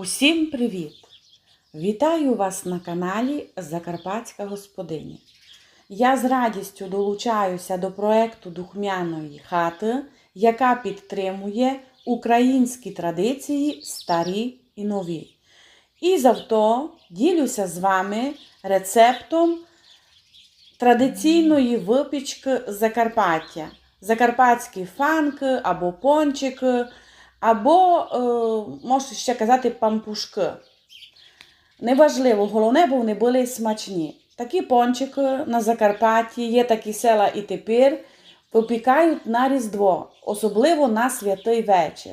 Усім привіт! Вітаю вас на каналі Закарпатська господиня. Я з радістю долучаюся до проекту Духмяної хати, яка підтримує українські традиції старі і нові. І завто ділюся з вами рецептом традиційної випічки Закарпаття. Закарпатські фанки або пончики, або, е, можна ще казати, пампушки. Неважливо, головне, бо вони були смачні. Такі пончики на Закарпатті, є такі села і тепер випікають на Різдво, особливо на святий вечір.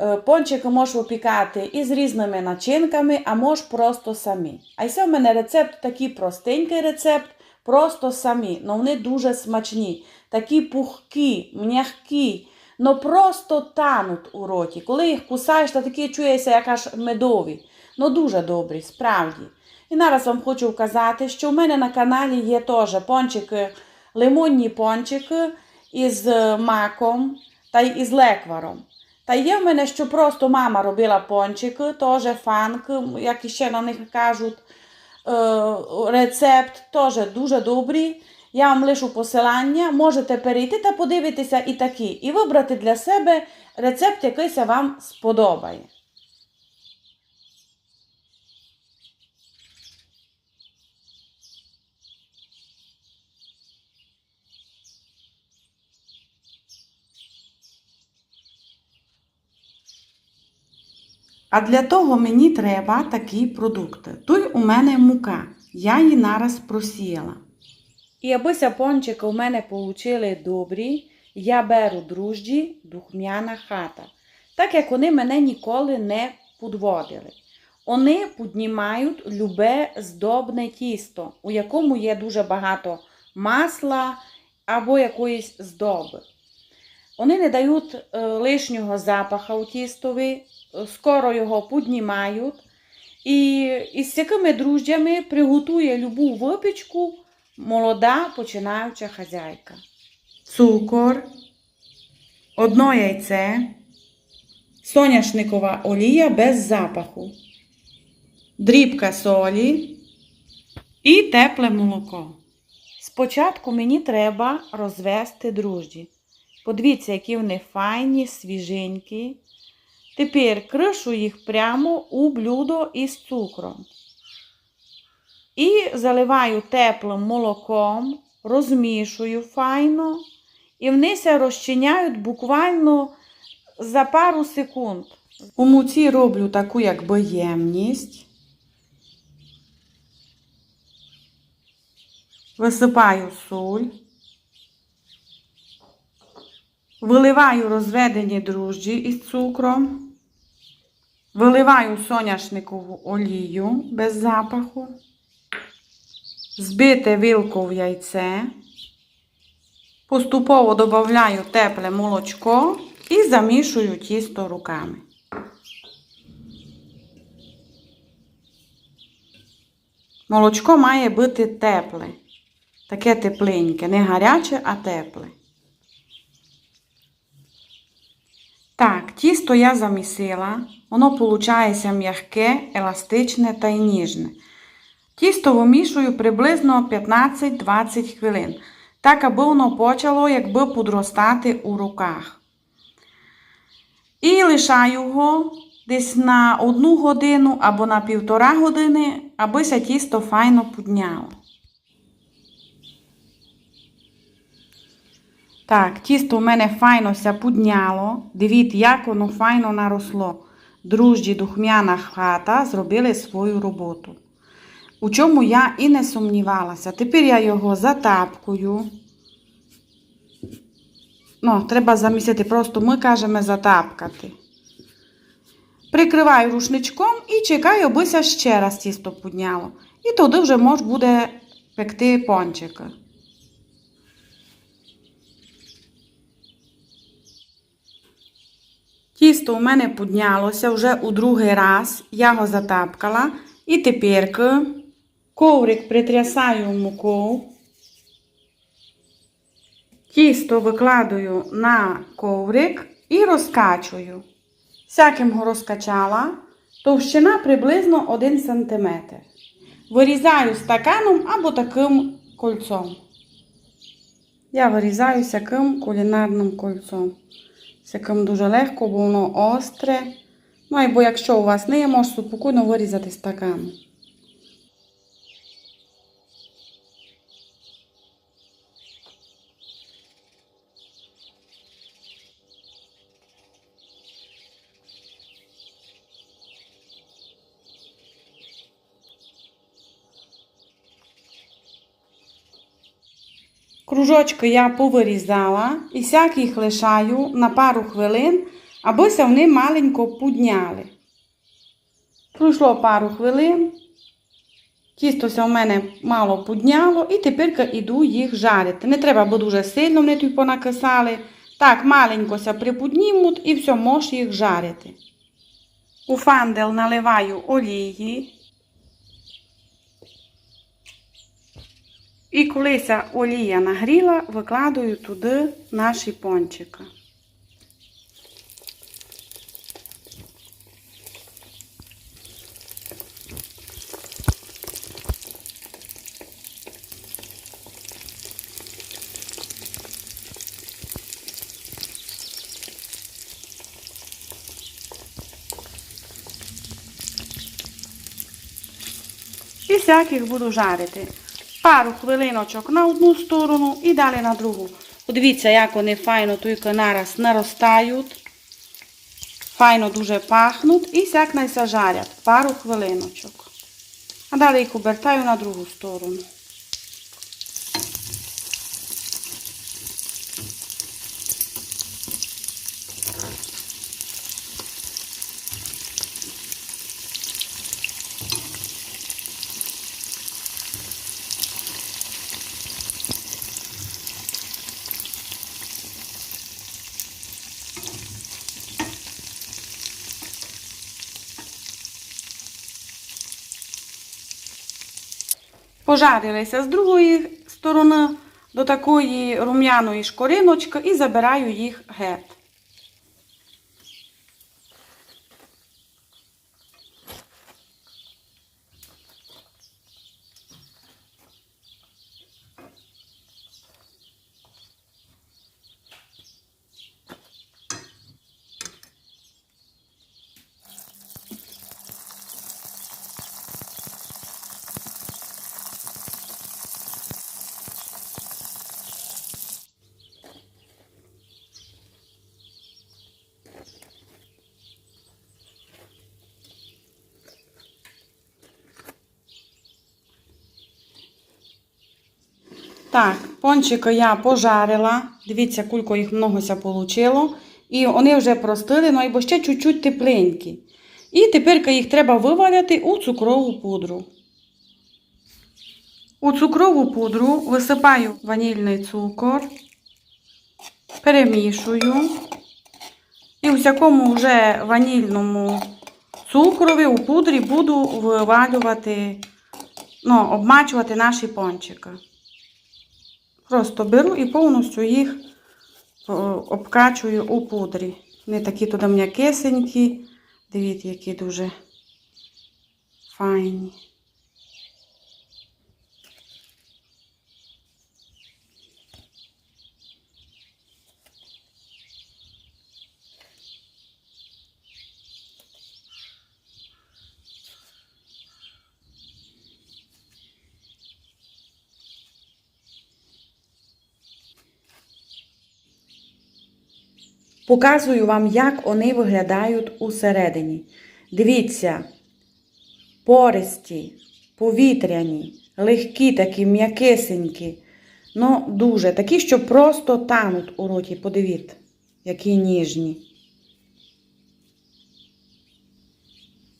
Е, Пончики можеш випікати із різними начинками, а можеш просто самі. А ось в мене рецепт такий простенький рецепт, просто самі. Ну вони дуже смачні, такі пухкі, м'які, ну просто тануть у роті. Коли їх кусаєш, то такі чуєшся, як аж медові. Ну дуже добрі, справді. І зараз вам хочу вказати, що в мене на каналі є теж пончики, лимонні пончики із е, маком та із лекваром. Та є в мене, що просто мама робила пончики, теж фанк, як іще на них кажуть. Е, Рецепт теж дуже добрий. Я вам лишу посилання, можете перейти та подивитися і такі, і вибрати для себе рецепт, якийсь вам сподобає. А для того мені треба такі продукти. Тут у мене мука. Я її нараз просіяла. І абися пончики у мене получили добрі, я беру дружджі духмяна хата. Так як вони мене ніколи не підводили. Вони піднімають любе здобне тісто, у якому є дуже багато масла або якоїсь здоби. Вони не дають е, лишнього запаха у тістові, скоро його піднімають. І із такими друждями приготує любу випічку молода починаюча хазяйка. Цукор, одно яйце, соняшникова олія без запаху, дрібка солі і тепле молоко. Спочатку мені треба розвести дружді. Подивіться, які вони файні, свіженькі. Тепер кришу їх прямо у блюдо із цукром. І заливаю теплим молоком, розмішую файно, і вони се розчиняють буквально за пару секунд. У муці роблю таку якби ємність. Висипаю соль. Виливаю розведені дрожджі із цукром. Виливаю соняшникову олію без запаху. Збите вилку в яйце. Поступово додаю тепле молочко і замішую тісто руками. Молочко має бути тепле. Таке тепленьке, не гаряче, а тепле. Так, тісто я замісила, воно виходить м'яке, еластичне та й ніжне. Тісто вимішую приблизно 15-20 хвилин, так аби воно почало якби подростати у руках. І лишаю його десь на одну годину або на півтора години, аби ся тісто файно підняло. Так, тісто у мене файно ся підняло. Дивіться, як воно файно наросло. Дружді духмяна хата зробили свою роботу. У чому я і не сумнівалася. Тепер я його затапкую. Ну, треба замісити, просто ми кажемо затапкати. Прикриваю рушничком і чекаю, аби ще раз тісто підняло. І туди вже можна буде пекти пончики. Тісто у мене піднялося вже у другий раз. Я його затапкала. І тепер коврик притрясаю в муку. Тісто викладаю на коврик і розкачую. Всяким розкачала. Товщина приблизно 1 см. Вирізаю стаканом або таким кольцом. Я вирізаю всяким кулінарним кольцом. Всяким дуже легко, бо воно остре. Ну, або якщо у вас не є, можете спокійно вирізати стаканом. Кружочки я повирізала і сяк їх лишаю на пару хвилин, абося вони маленько пудняли. Пройшло пару хвилин. Тістося у мене мало пудняло, і тепер іду їх жарити. Не треба, бо дуже сильно вони тут понакисали. Так, маленькося припуднімуть і все, можеш їх жарити. У фандел наливаю олії. І коли ця олія нагріла, викладаю туди наші пончики. І всяких буду жарити. Пару хвилиночок на одну сторону і далі на другу. Подивіться, як вони файно тільки нараз наростають. Файно дуже пахнуть і сяк найся жарять. Пару хвилиночок. А далі їх обертаю на другу сторону. Пожарилися з другої сторони до такої рум'яної шкориночки і забираю їх геть. Так, пончики я пожарила. Дивіться, кулько їх многося получило. І вони вже простили, ну або ще чуть-чуть тепленькі. І тепер їх треба виваляти у цукрову пудру. У цукрову пудру висипаю ванільний цукор, перемішую. І у всякому вже ванільному цукрові у пудрі буду вивалювати, ну, обмачувати наші пончики. Просто беру і повністю їх обкачую у пудрі. Вони такі туди м'якесенькі. Дивіться, які дуже файні. Показую вам, як вони виглядають усередині. Дивіться, пористі, повітряні, легкі такі, м'якесенькі. Ну, дуже такі, що просто тануть у роті. Подивіться, які ніжні.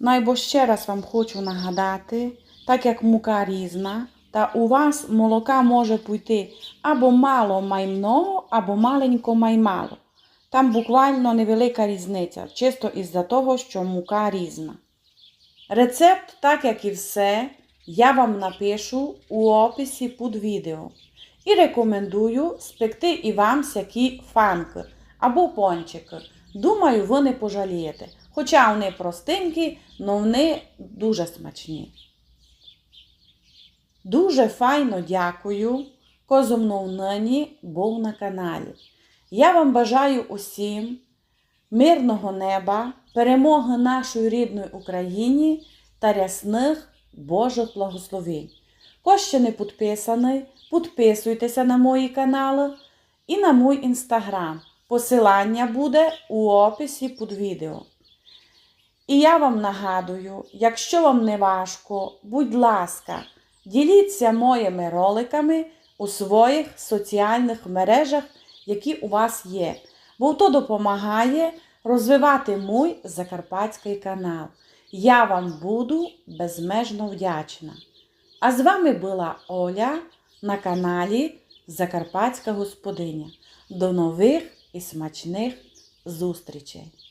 Найбо ще раз вам хочу нагадати, так як мука різна, та у вас молока може пойти або мало май много, або маленько май. Там буквально невелика різниця, чисто із-за того, що мука різна. Рецепт, так як і все, я вам напишу у описі під відео. І рекомендую спекти і вам всякі фанки або пончики. Думаю, ви не пожалієте. Хоча вони простенькі, але вони дуже смачні. Дуже файно дякую, мною нині був на каналі. Я вам бажаю усім мирного неба, перемоги нашої рідної Україні та рясних Божих благословень. Хто ще не підписаний, підписуйтеся на мої канали і на мій інстаграм. Посилання буде у описі під відео. І я вам нагадую, якщо вам не важко, будь ласка, діліться моїми роликами у своїх соціальних мережах, які у вас є, бо то допомагає розвивати мій закарпатський канал. Я вам буду безмежно вдячна. А з вами була Оля на каналі Закарпатська Господиня. До нових і смачних зустрічей!